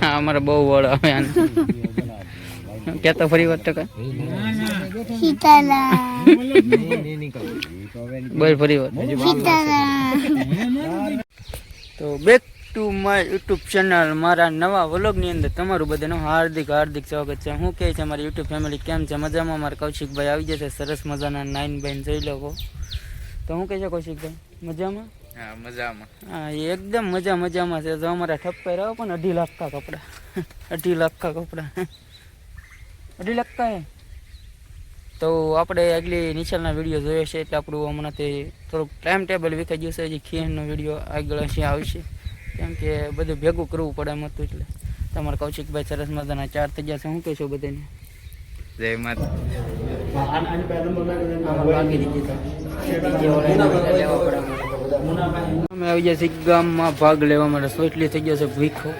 હા, અમારે બહુ વળ આવે આને. કેતો ફરી વાત સીતારામ બોલ ફરી વાત. તો back to my YouTube channel મારા નવા વ્લોગની અંદર તમારું બધાનું હાર્દિક હાર્દિક સ્વાગત છે. હું કહે છે મારી યુટ્યુબ ફેમિલી કેમ છે? મજામાં? મારા કૌશિકભાઈ આવી જશે. સરસ મજાના નાઇન બેન જોઈ લોકો તો હું કહે છે, કૌશિકભાઈ, મજામાં? હા મજામાં. હા એકદમ મજા મજામાં છે. જો અમારા ઠપ્પે રહ્યો પણ અઢી લાખ કા કપડા. અઢી લાખ કા કપડા. અઢી લાખ એ? તો આપણે આગલી નિશાળના વીડિયો જોયો છે એટલે આપણું હમણાંથી થોડુંક ટાઈમ ટેબલ વિખાઈ ગયું છે. હજી ખીણનો વીડિયો આગળ હશે આવશે કેમ કે બધું ભેગું કરવું પડે એમ હતું એટલે. તમારા કૌશિકભાઈ સરસ મજાના ચાર થઈ ગયા છે. શું કહેશો બધાને? જય માતા. અમે આવી ગયા છીએ ગામમાં ભાગ લેવા માટે. સોટલી થઈ ગયા છે ભીખો.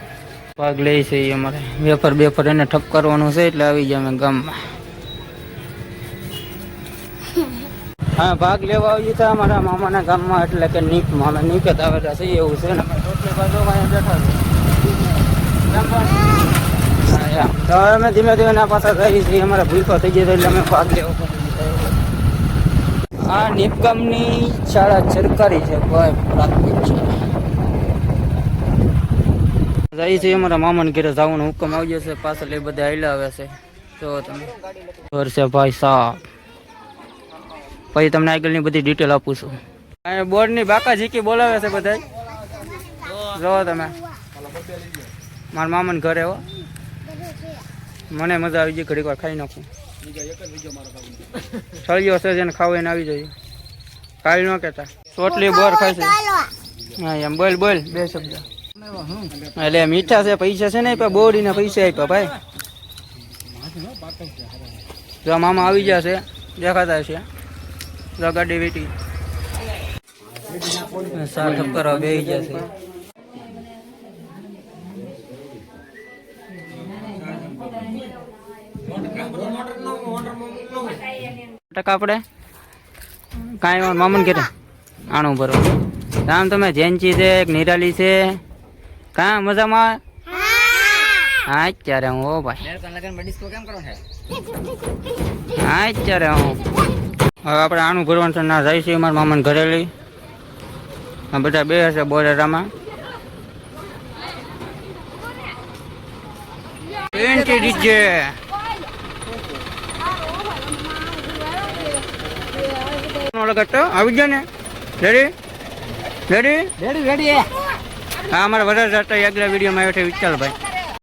ભાગ લે છે એ અમારે. વેફર બેફર એને ઠપ કરવાનું છે એટલે આવી ગયા અમે ગામમાં. હા, ભાગ લેવા આવી હતા અમારા મામાના ગામમાં એટલે કે નીપમાં અમે નીપે આવેલા છે. એવું છે તો અમે ધીમે ધીમે ના પાછા થઈ છીએ. અમારા ભીખો થઈ ગયા એટલે અમે ભાગ લેવો આ નિપકમની શાળા સરકારી છે પ્રાથમિક છે. જાય છે અમારા મામાને ઘરે જવાનો હુકમ આવી જશે પાછળ એ બધા આવેલા આવે છે. જો તમે. છે ભાઈ સાહેબ. પછી તમને આગળની બધી ડિટેલ આપું છું. અહીંયા બોર્ડની બાકા જીકી બોલાવે છે બધા જો તમે. મારા મામાને ઘરે હો. મને મજા આવી ગઈ ઘડીક વાર ખાઈ નાખું. થળીઓ છે જેને ખાવું એને આવી જાય કાલ ન કહેતા. ચોટલી બોર ખાય છે. હા એમ બોલ બોલ બે શબ્દ. એટલે મીઠા છે પૈસા છે ને બોડીને પૈસા આપ્યા ભાઈ. જો મામા આવી ગયા છે દેખાતા છે જો ગાડી વીટી. સાત કરવા બે ગયા ટકા આપણે કાંઈ મામન કે આણું ભરો. રામ તમે જૈનજી છે એક નિરાલી છે. કા મજામાં? હા. ચારે હું ઓ ભાઈ. હા ચારે હું. હવે આપણે આણું ભરવાનું છે ના જાય છે મારા મામાને ઘરે લઈ બધા બે હશે બોરેરામાં ટ્વેન્ટી ડીજે. લગાડતો આવી ગયો ને રેડી રેડી રેડી રેડી હા અમારા વધારે હતા આગલા વિડીયોમાં આવ્યો છે વિચારભાઈ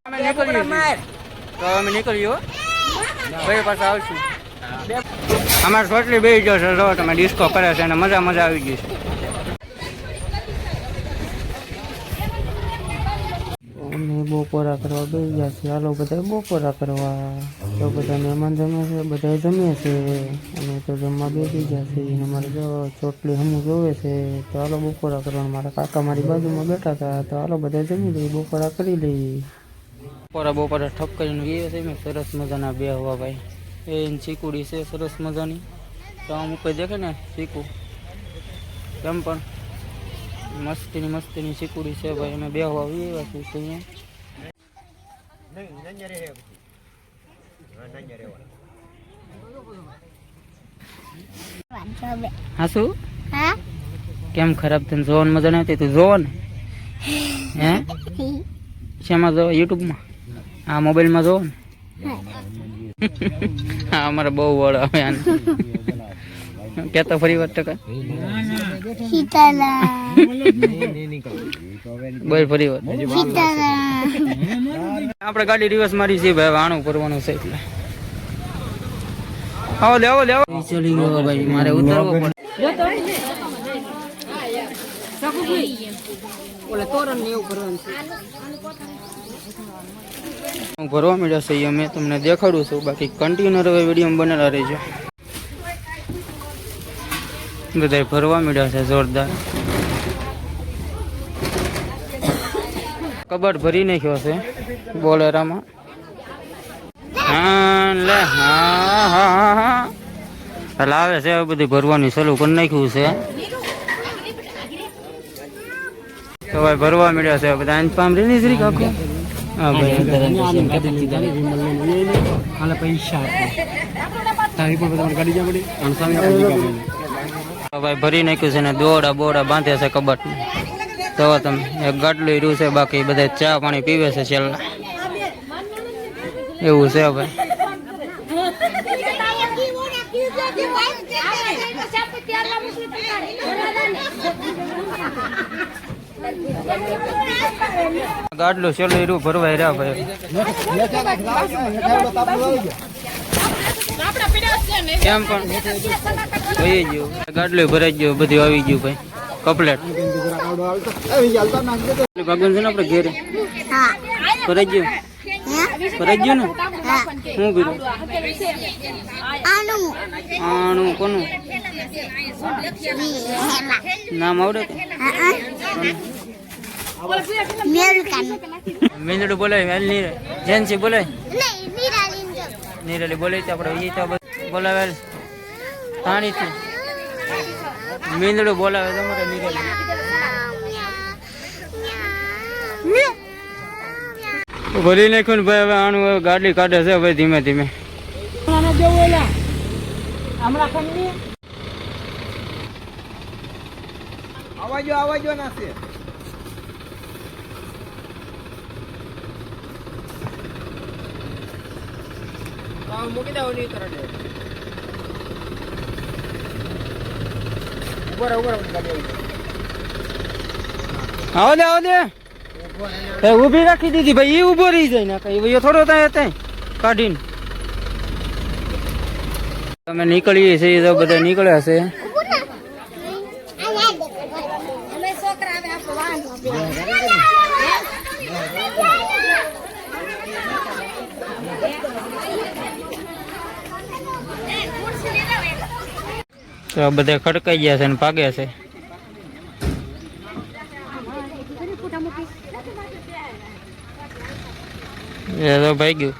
અમે નીકળીએ તો અમે નીકળીએ હો. ભાઈ પાસે આવશું. અમારે સોટલી બે જશે છે જો તમે ડિસ્કો કરે છે અને મજા મજા આવી ગઈ છે. અમે બપોરા કરવા બેસી ગયા છે હાલો બધા બપોરા કરવા તો બધા મહેમાન જમે છે બધા જમીએ છે અમે તો જમવા બેસી ગયા છે અને મારે જો ચોટલી હમું જોવે છે તો હાલો બપોરા કરવા મારા કાકા મારી બાજુમાં બેઠા હતા તો હાલો બધા જમી લઈએ બપોરા કરી લઈએ બપોરા બપોરા ઠપ કરીને ગઈએ છે મેં સરસ મજાના બે હવા ભાઈ એ ચીકુડી છે સરસ મજાની તો આમ ઉપર દેખે ને ચીકુ કેમ પણ મસ્તીની મસ્તીની સિકુડી છે ભાઈ અમે બે હવા આવી એવા છીએ અહીંયા. કેમ ખરાબ થઈને જોવાની મજા નથી તું જોવો ને. હે? શેમાં જોવો? યુટ્યુબમાં? હા મોબાઈલમાં જોવો ને. હા. અમારે બહુ વળ આને. કેતો ફરી વાત તો કા બોલ ફરી વાત. આપણે ગાડી રિવર્સ મારી છે ભાઈ વાણું કરવાનું છે એટલે. આવો લેવો લેવો ચડી ગયો ભાઈ મારે ઉતરવો પડે. ભરવા મળ્યા છે અમે તમને દેખાડું છું. બાકી કન્ટિન્યુ હવે વીડિયો બનેલા રહેજો. બધા ભરવા મળ્યા છે જોરદાર. કબાટ ભરી નાખ્યો છે બોલેરામાં. હા લે હા હા હા એટલે આવે છે બધી ભરવાની સલુ કરી નાખ્યું છે. તો ભાઈ ભરવા મળ્યા છે બધા આંજ પામ રે શ્રી કાકો? હા ભાઈ પૈસા તારી પણ ગાડી જવા પડી ભાઈ ભરી નાખ્યું છે ને દોડા બોડા બાંધ્યા છે કબટ તો તમે એક ગાટલું રહ્યું છે, બાકી બધા ચા પાણી પીવે છે છેલ્લા. એવું છે ભાઈ. ગાડલું છેલ્લું ભરવાય રહ્યા ભાઈ. કેમ પણ વહી ગયું. ગાટલું ભરાઈ ગયું બધું આવી ગયું ભાઈ. કપલેટ ભગવાન છે ને આપણે ઘેરે? ભરાઈ ગયું? ભરાઈ ગયું ને? શું કર્યું આણું કોનું? નામ આવડે કે મેંદડું બોલાય વેલ નીર જેન્સી બોલાય? નીરલી બોલાય તો આપણે બોલાવેલ તાણી થી મેંદડું બોલાવે તમારે મીંદડું ભરી નાખ્યું ને ભાઈ હવે આનું હવે ગાડી કાઢે છે ભાઈ ધીમે ધીમે. આવાજો આવાજો ના છે. મૂકી દો નહીં આવો દે આવો દે એ ઊભી રાખી દીધી ભાઈ એ ઊભો રહી જાય ને કઈ થોડો ત્યાં ત્યાં કાઢીને. તમે નીકળીએ છીએ તો બધા નીકળ્યા છે. તો બધા ખડકાઈ ગયા છે ને ભાગે છે. એ તો ભાઈ ગયું.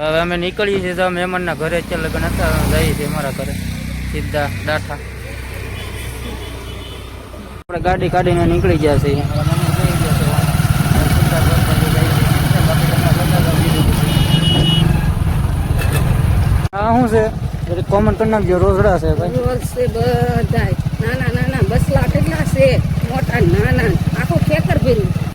હવે અમે નીકળીએ છીએ તો મહેમાનના ઘરે છે લગ્ન હતા જઈએ છીએ અમારા ઘરે. સીધા દાઠા. આપણે ગાડી કાઢીને નીકળી ગયા છીએ. શું છે કોમન કરી નાખજો, રોજડા છે ભાઈ. છે બધાય. નાના નાના બસલા કેટલા છે? મોટા નાના. આખું ખેતર ભર્યું.